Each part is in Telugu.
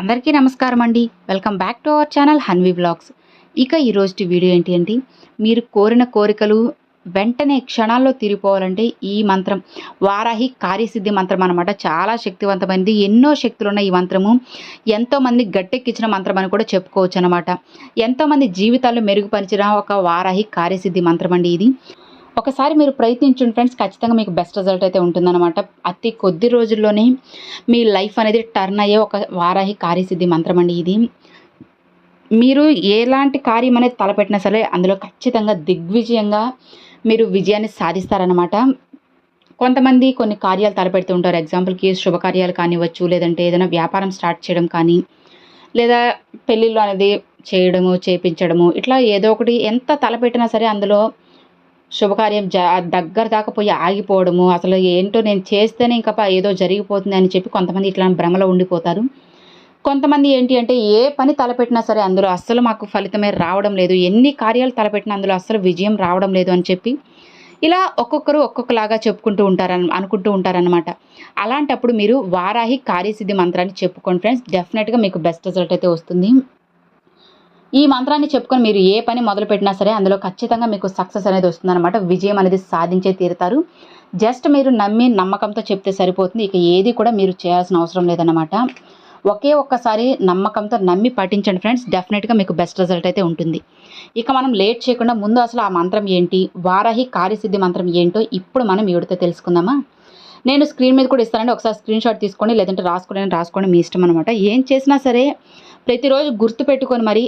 అందరికీ నమస్కారం అండి. Welcome back to our channel Hanvi vlogs. ఇక ఈరోజు వీడియో ఏంటి అంటే మీరు కోరిన కోరికలు వెంటనే క్షణాల్లో తీరిపోవాలంటే ఈ మంత్రం వారాహి కార్యసిద్ధి మంత్రం అనమాట చాలా శక్తివంతమైనది. ఎన్నో శక్తులు ఉన్న ఈ మంత్రము. ఎంతోమంది గట్టెక్కించిన మంత్రం అని కూడా చెప్పుకోవచ్చు అనమాట ఎంతోమంది జీవితాలు మెరుగుపరిచిన ఒక వారాహి కార్యసిద్ధి మంత్రం అండి ఇది. ఒకసారి మీరు ప్రయత్నించండి ఫ్రెండ్స్. ఖచ్చితంగా మీకు బెస్ట్ రిజల్ట్ అయితే ఉంటుందన్నమాట. అతి కొద్ది రోజుల్లోనే మీ లైఫ్ అనేది టర్న్ అయ్యే ఒక వారాహి కార్యసిద్ధి మంత్రం అండి ఇది. మీరు ఎలాంటి కార్యం అనేది తలపెట్టినా సరే అందులో ఖచ్చితంగా దిగ్విజయంగా మీరు విజయాన్ని సాధిస్తారనమాట కొంతమంది కొన్ని కార్యాలు తలపెడుతూ ఉంటారు. ఎగ్జాంపుల్కి శుభకార్యాలు కానివ్వచ్చు లేదంటే ఏదైనా వ్యాపారం స్టార్ట్ చేయడం కానీ లేదా పెళ్ళిళ్ళు అనేది చేయడము చేపించడము ఇట్లా ఏదో ఒకటి ఎంత తలపెట్టినా సరే అందులో శుభకార్యం జ దగ్గర దాకా పోయి ఆగిపోవడము అసలు ఏంటో నేను చేస్తేనే ఇంకా ఏదో జరిగిపోతుంది అని చెప్పి కొంతమంది ఇట్లాంటి భ్రమలో ఉండిపోతారు. కొంతమంది ఏంటి అంటే ఏ పని తలపెట్టినా సరే అందులో అస్సలు మాకు ఫలితమే రావడం లేదు. ఎన్ని కార్యాలు తలపెట్టినా అందులో అస్సలు విజయం రావడం లేదు అని చెప్పి ఇలా ఒక్కొక్కరు ఒక్కొక్కలాగా చెప్పుకుంటూ ఉంటారని అనుకుంటూ ఉంటారనమాట అలాంటప్పుడు మీరు వారాహి కార్యసిద్ధి మంత్రాన్ని చెప్పుకోండి ఫ్రెండ్స్. డెఫినెట్గా మీకు బెస్ట్ రిజల్ట్ అయితే వస్తుంది. ఈ మంత్రాన్ని చెప్పుకొని మీరు ఏ పని మొదలు పెట్టినా సరే అందులో ఖచ్చితంగా మీకు సక్సెస్ అనేది వస్తుందన్నమాట. విజయం అనేది సాధించే తీరుతారు. జస్ట్ మీరు నమ్మి నమ్మకంతో చెప్తే సరిపోతుంది. ఇక ఏది కూడా మీరు చేయాల్సిన అవసరం లేదన్నమాట. ఒకే ఒక్కసారి నమ్మకంతో నమ్మి పఠించండి ఫ్రెండ్స్ డెఫినెట్గా మీకు బెస్ట్ రిజల్ట్ అయితే ఉంటుంది. ఇక మనం లేట్ చేయకుండా ముందు అసలు ఆ మంత్రం ఏంటి? వారాహి కార్యసిద్ధి మంత్రం ఏంటో ఇప్పుడు మనం వీడితో తెలుసుకుందామా? నేను స్క్రీన్ మీద కూడా ఇస్తానండి. ఒకసారి స్క్రీన్ షాట్ తీసుకోండి. లేదంటే రాసుకోండి. రాసుకోండి మీ ఇష్టం అనమాట ఏం చేసినా సరే ప్రతిరోజు గుర్తు పెట్టుకొని మరి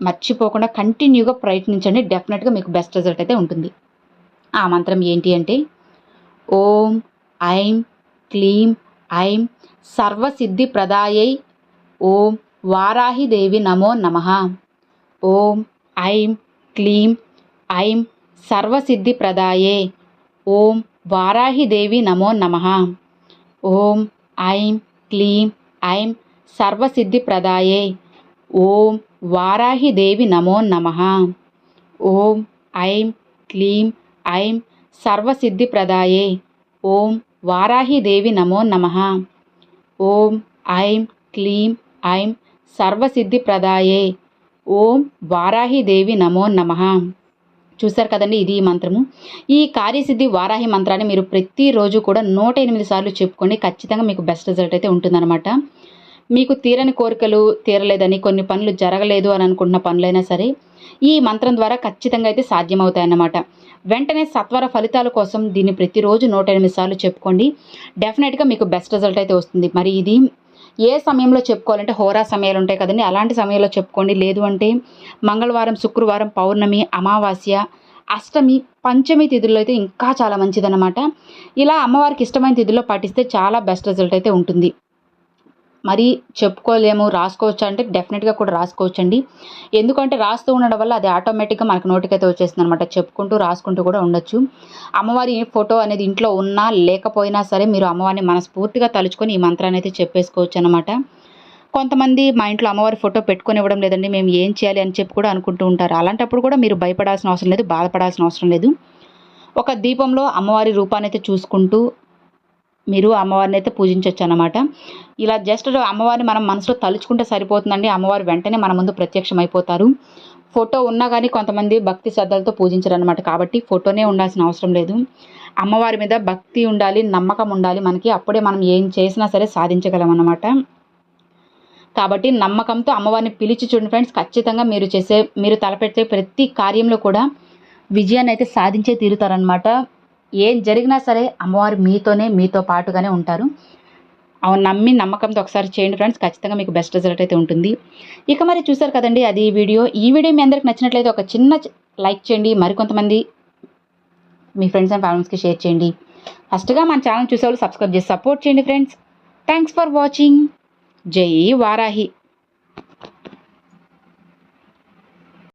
మర్చిపోకుండా కంటిన్యూగా ప్రయత్నించండి. డెఫినెట్గా మీకు బెస్ట్ రిజల్ట్ అయితే ఉంటుంది. ఆ మంత్రం ఏంటి అంటే ఓం ఐం క్లీం ఐం సర్వసిద్ధి ప్రదాయై ఓం వారాహిదేవి నమో నమ. ఓం ఐం క్లీం ఐం సర్వసిద్ధి ప్రదాయే ఓం వారాహిదేవి నమో నమ. ఓం ఐం క్లీం ఐం సర్వసిద్ధి ప్రదాయే ఓం వారాహి దేవి నమో నమ. ఓం ఐం క్లీం ఐం సర్వసిద్ధి ప్రదాయే ఓం వారాహి దేవి నమో నమ. ఓం ఐం క్లీం ఐం సర్వసిద్ధిప్రదాయే. ఓం వారాహి దేవి నమో నమ. చూశారు కదండి ఇది ఈ మంత్రము. ఈ కార్యసిద్ధి వారాహి మంత్రాన్ని మీరు ప్రతిరోజు కూడా నూట ఎనిమిది సార్లు చెప్పుకోండి ఖచ్చితంగా మీకు బెస్ట్ రిజల్ట్ అయితే ఉంటుందన్నమాట. మీకు తీరని కోరికలు తీరలేదని కొన్ని పనులు జరగలేదు అని అనుకుంటున్న పనులైనా సరే ఈ మంత్రం ద్వారా ఖచ్చితంగా అయితే సాధ్యమవుతాయన్నమాట. వెంటనే సత్వర ఫలితాల కోసం దీన్ని ప్రతిరోజు నూట ఎనిమిది సార్లు చెప్పుకోండి. డెఫినెట్గా మీకు బెస్ట్ రిజల్ట్ అయితే వస్తుంది. మరి ఇది ఏ సమయంలో చెప్పుకోవాలంటే హోరా సమయాలు ఉంటాయి కదండి. అలాంటి సమయంలో చెప్పుకోండి. లేదు అంటే మంగళవారం శుక్రవారం పౌర్ణమి అమావాస్య అష్టమి పంచమి తిథుల్లో అయితే ఇంకా చాలా మంచిదన్నమాట. ఇలా అమ్మవారికి ఇష్టమైన తిథుల్లో పాటిస్తే చాలా బెస్ట్ రిజల్ట్ అయితే ఉంటుంది. మరి చెప్పుకోలేము రాసుకోవచ్చు అంటే డెఫినెట్గా కూడా రాసుకోవచ్చు అండి ఎందుకంటే రాస్తూ ఉండడం వల్ల అది ఆటోమేటిక్గా మనకు నోటికైతే వచ్చేస్తుంది అనమాట చెప్పుకుంటూ రాసుకుంటూ కూడా ఉండొచ్చు. అమ్మవారి ఫోటో అనేది ఇంట్లో ఉన్నా లేకపోయినా సరే మీరు అమ్మవారిని మనస్ఫూర్తిగా తలుచుకొని ఈ మంత్రాన్ని అయితే చెప్పేసుకోవచ్చు అనమాట కొంతమంది మా ఇంట్లో అమ్మవారి ఫోటో పెట్టుకొని ఇవ్వడం లేదండి. మేము ఏం చేయాలి అని చెప్పి కూడా అనుకుంటూ ఉంటారు. అలాంటప్పుడు కూడా మీరు భయపడాల్సిన అవసరం లేదు బాధపడాల్సిన అవసరం లేదు. ఒక దీపంలో అమ్మవారి రూపాన్ని అయితే చూసుకుంటూ మీరు అమ్మవారిని అయితే పూజించవచ్చు అనమాట ఇలా జస్ట్ అమ్మవారిని మనం మనసులో తలుచుకుంటే సరిపోతుందండి. అమ్మవారు వెంటనే మన ముందు ప్రత్యక్షం అయిపోతారు ఫోటో ఉన్నా కానీ కొంతమంది భక్తి శ్రద్ధలతో పూజించరు అనమాట కాబట్టి ఫోటోనే ఉండాల్సిన అవసరం లేదు. అమ్మవారి మీద భక్తి ఉండాలి నమ్మకం ఉండాలి. మనకి అప్పుడే మనం ఏం చేసినా సరే సాధించగలం అన్నమాట. కాబట్టి నమ్మకంతో అమ్మవారిని పిలిచి చూడండి ఫ్రెండ్స్ ఖచ్చితంగా మీరు చేసే మీరు తలపెట్టే ప్రతి కార్యంలో కూడా విజయాన్ని అయితే సాధించే తీరుతారనమాట ఏం జరిగినా సరే అమ్మవారు మీతోనే మీతో పాటుగానే ఉంటారు. అవును నమ్మి నమ్మకంతో ఒకసారి చేయండి ఫ్రెండ్స్. ఖచ్చితంగా మీకు బెస్ట్ రిజల్ట్ అయితే ఉంటుంది. ఇక మరి చూసారు కదండి అది ఈ వీడియో. ఈ వీడియో మీ అందరికి నచ్చినట్లయితే ఒక చిన్న లైక్ చేయండి. మరికొంతమంది మీ ఫ్రెండ్స్ అండ్ ఫ్యామిలీస్కి షేర్ చేయండి. ఫస్ట్గా మన ఛానల్ చూసేవాళ్ళు సబ్స్క్రైబ్ చేసి సపోర్ట్ చేయండి ఫ్రెండ్స్. Thanks for watching. జై వారాహి.